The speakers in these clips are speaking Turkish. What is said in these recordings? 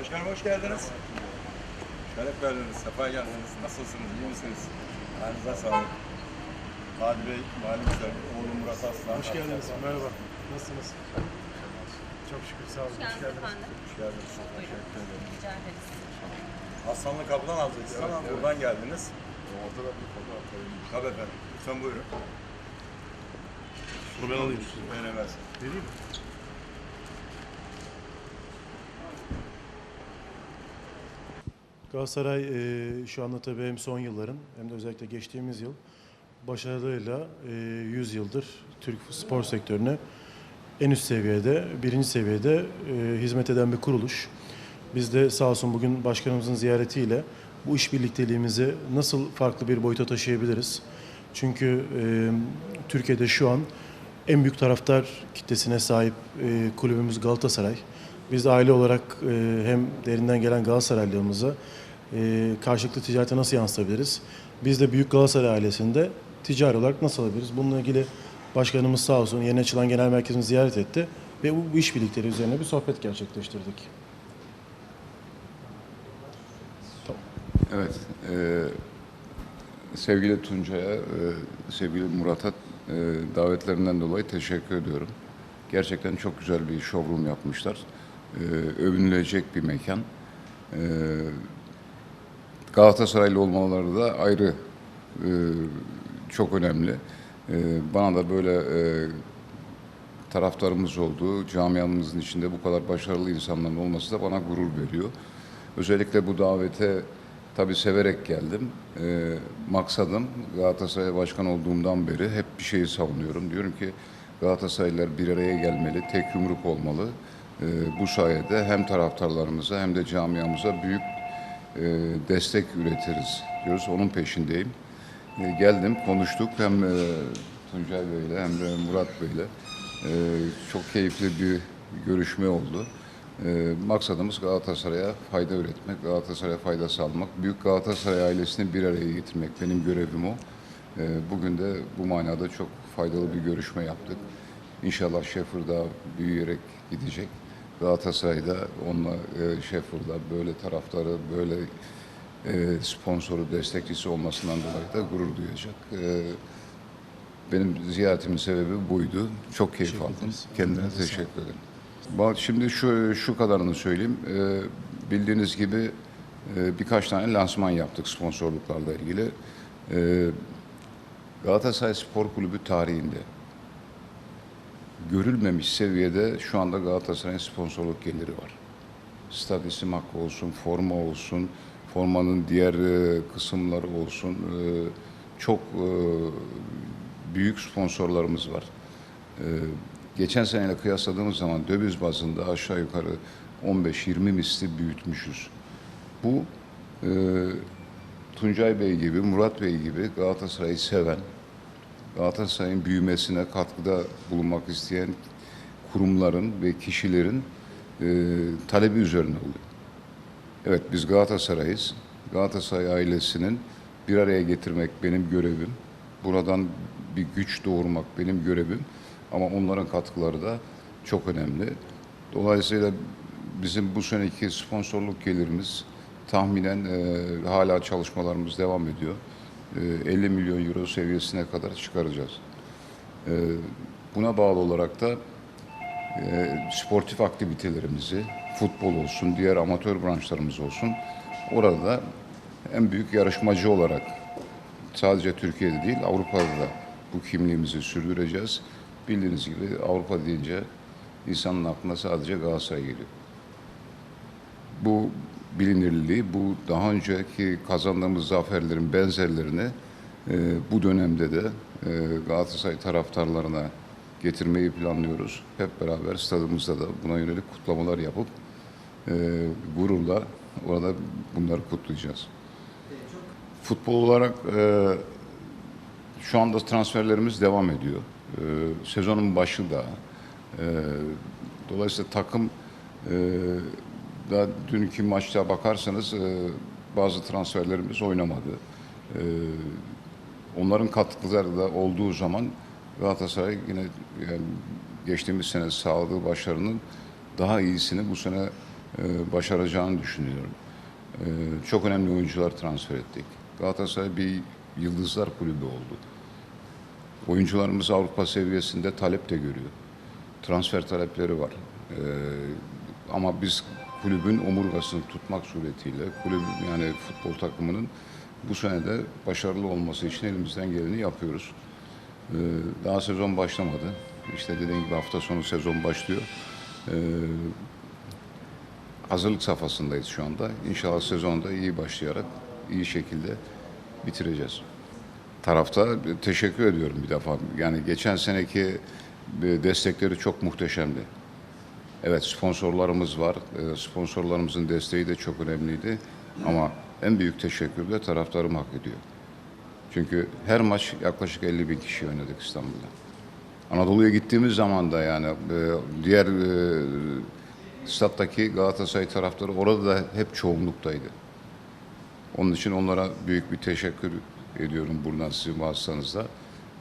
Başkanım hoş geldiniz. Şeref verdiniz, sefa geldiniz. Nasılsınız, iyi misiniz? Ayağınıza sağlık. Hadi Bey, Mali Müdür, oğlum Murat Aslan. Hoş geldiniz. Merhaba. Nasılsınız? Çok şükür sağ olun. Hoş Hoş geldiniz geldiniz. efendim. Hoş geldiniz. Buyurun. Teşekkür ederim. Rica ederiz. Aslanlı kapıdan alacaksınız ama buradan geldiniz. Ortada bir fotoğraf koyayım. Tabii efendim. Lütfen buyurun. Bunu ben alayım. Beğenemezsin. Vereyim mi? Galatasaray e, şu anda tabii hem son yılların hem de özellikle geçtiğimiz yıl başarılarıyla e, 100 yıldır Türk spor sektörüne en üst seviyede, birinci seviyede e, hizmet eden bir kuruluş. Biz de sağ olsun bugün başkanımızın ziyaretiyle bu iş birlikteliğimizi nasıl farklı bir boyuta taşıyabiliriz? Çünkü e, Türkiye'de şu an en büyük taraftar kitlesine sahip e, kulübümüz Galatasaray. Biz aile olarak e, hem derinden gelen Galatasaraylılığımızı e, karşılıklı ticarete nasıl yansıtabiliriz? Biz de Büyük Galatasaray ailesinde ticari olarak nasıl alabiliriz? Bununla ilgili başkanımız sağ olsun yeni açılan genel merkezimizi ziyaret etti ve bu, bu iş birlikleri üzerine bir sohbet gerçekleştirdik. Evet. e, sevgili Tuncay'a, e, sevgili Murat'a e, davetlerinden dolayı teşekkür ediyorum. Gerçekten çok güzel bir showroom yapmışlar. E, övünülecek bir mekan. E, Galatasaraylı olmaları da ayrı e, çok önemli. E, bana da böyle e, taraftarımız olduğu, camiamızın içinde bu kadar başarılı insanların olması da bana gurur veriyor. Özellikle bu davete tabii severek geldim. Ee, maksadım Galatasaray Başkan olduğumdan beri hep bir şeyi savunuyorum. Diyorum ki Galatasaraylılar bir araya gelmeli, tek yumruk olmalı. Ee, bu sayede hem taraftarlarımıza hem de camiamıza büyük e, destek üretiriz diyoruz. Onun peşindeyim. E, geldim, konuştuk hem e, Tuncay Bey'le hem de Murat Bey'le. E, çok keyifli bir görüşme oldu. Maksadımız Galatasaray'a fayda üretmek, Galatasaray'a fayda sağlamak. Büyük Galatasaray ailesini bir araya getirmek benim görevim o. Bugün de bu manada çok faydalı bir görüşme yaptık. İnşallah Şefir daha büyüyerek gidecek. Galatasaray'da onunla e, Şefir'da böyle taraftarı, böyle e, sponsoru, destekçisi olmasından dolayı da gurur duyacak. E, benim ziyaretimin sebebi buydu. Çok keyif Teşekkür aldım. ederiz. Kendine teşekkür ederim. Şimdi şu şu kadarını söyleyeyim. E, bildiğiniz gibi e, birkaç tane lansman yaptık sponsorluklarla ilgili. E, Galatasaray Spor Kulübü tarihinde görülmemiş seviyede şu anda Galatasaray'ın sponsorluk geliri var. Stad isim hakkı olsun, forma olsun, formanın diğer e, kısımları olsun. e, çok e, büyük sponsorlarımız var. Geçen seneyle kıyasladığımız zaman döviz bazında aşağı yukarı 15-20 misli büyütmüşüz. Bu e, Tuncay Bey gibi, Murat Bey gibi Galatasaray'ı seven, Galatasaray'ın büyümesine katkıda bulunmak isteyen kurumların ve kişilerin e, talebi üzerine oluyor. Evet biz Galatasaray'ız. Galatasaray ailesinin bir araya getirmek benim görevim. Buradan bir güç doğurmak benim görevim. Ama onların katkıları da çok önemli. Dolayısıyla bizim bu seneki sponsorluk gelirimiz tahminen e, hala çalışmalarımız devam ediyor. E, 50 milyon euro seviyesine kadar çıkaracağız. E, buna bağlı olarak da e, sportif aktivitelerimizi, futbol olsun, diğer amatör branşlarımız olsun, orada en büyük yarışmacı olarak sadece Türkiye'de değil Avrupa'da da bu kimliğimizi sürdüreceğiz. Bildiğiniz gibi Avrupa deyince insanın aklına sadece Galatasaray geliyor. Bu bilinirliği, bu daha önceki kazandığımız zaferlerin benzerlerini e, bu dönemde de e, Galatasaray taraftarlarına getirmeyi planlıyoruz. Hep beraber stadımızda da buna yönelik kutlamalar yapıp e, gururla orada bunları kutlayacağız. Futbol olarak e, şu anda transferlerimiz devam ediyor. E, sezonun başı da. E, dolayısıyla takım e, da dünkü maçta bakarsanız e, bazı transferlerimiz oynamadı. E, onların katkıları da olduğu zaman Galatasaray yine yani geçtiğimiz sene sağladığı başarının daha iyisini bu sene e, başaracağını düşünüyorum. E, çok önemli oyuncular transfer ettik. Galatasaray bir yıldızlar kulübü oldu. Oyuncularımız Avrupa seviyesinde talep de görüyor. Transfer talepleri var. Ee, ama biz kulübün omurgasını tutmak suretiyle kulüp yani futbol takımının bu sene de başarılı olması için elimizden geleni yapıyoruz. Ee, daha sezon başlamadı. İşte dediğim gibi hafta sonu sezon başlıyor. Ee, hazırlık safhasındayız şu anda. İnşallah sezonda iyi başlayarak iyi şekilde bitireceğiz tarafta teşekkür ediyorum bir defa. Yani geçen seneki e, destekleri çok muhteşemdi. Evet sponsorlarımız var. E, Sponsorlarımızın desteği de çok önemliydi. Ama en büyük teşekkür de taraftarım hak ediyor. Çünkü her maç yaklaşık 50 bin kişi oynadık İstanbul'da. Anadolu'ya gittiğimiz zaman da yani e, diğer e, stat'taki Galatasaray taraftarı orada da hep çoğunluktaydı. Onun için onlara büyük bir teşekkür ediyorum buradan sizin vasıtanızda.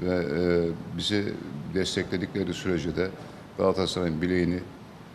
Ve e, bizi destekledikleri sürece de Galatasaray'ın bileğini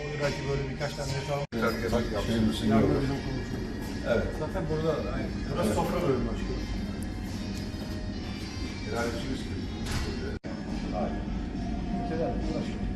Orada belki böyle birkaç tane metal yardım bizim kuruluşu. Evet. Zaten burada aynı. Burası sofra bölümü başkanım. Ülkeler mi? Başkanım.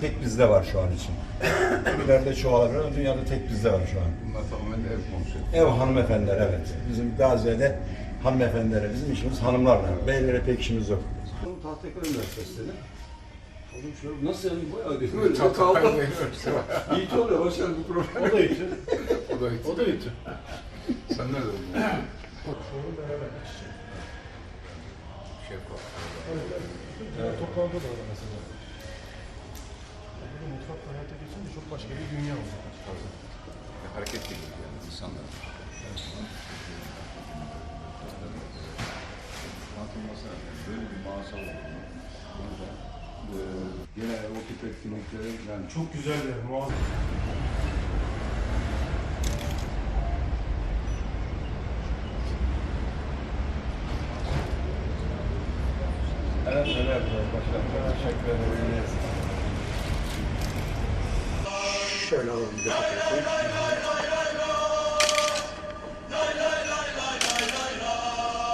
Tek bizde var şu an için. İleride çoğalabilir dünyada tek bizde var şu an. Bunlar tamamen ev konsepti. Ev hanımefendiler evet. Bizim Gaziye'de hanımefendilere bizim işimiz hanımlarla. Beylere pek işimiz yok. Tahtakale Üniversitesi'nde. Oğlum şöyle nasıl yani bayağı değil böyle kaldı. İyi ki oluyor başkanım bu program. O da itiyor. O da hiç. O da itiyor. Sen nerede oldun? Sorun beraber. Şeffaf. Evet. Toplantı da var mesela. Burada mutfakla hayata geçince çok başka bir dünya olacak. Hareket ediyor yani insanlar. Anlatılması lazım. Böyle bir mağaza olduğunu. Burada e, gene o etkinlikleri yani Çok güzel yer, muazzam. Evet, yapıyoruz başkanım. Teşekkür ederiz. cher, là, de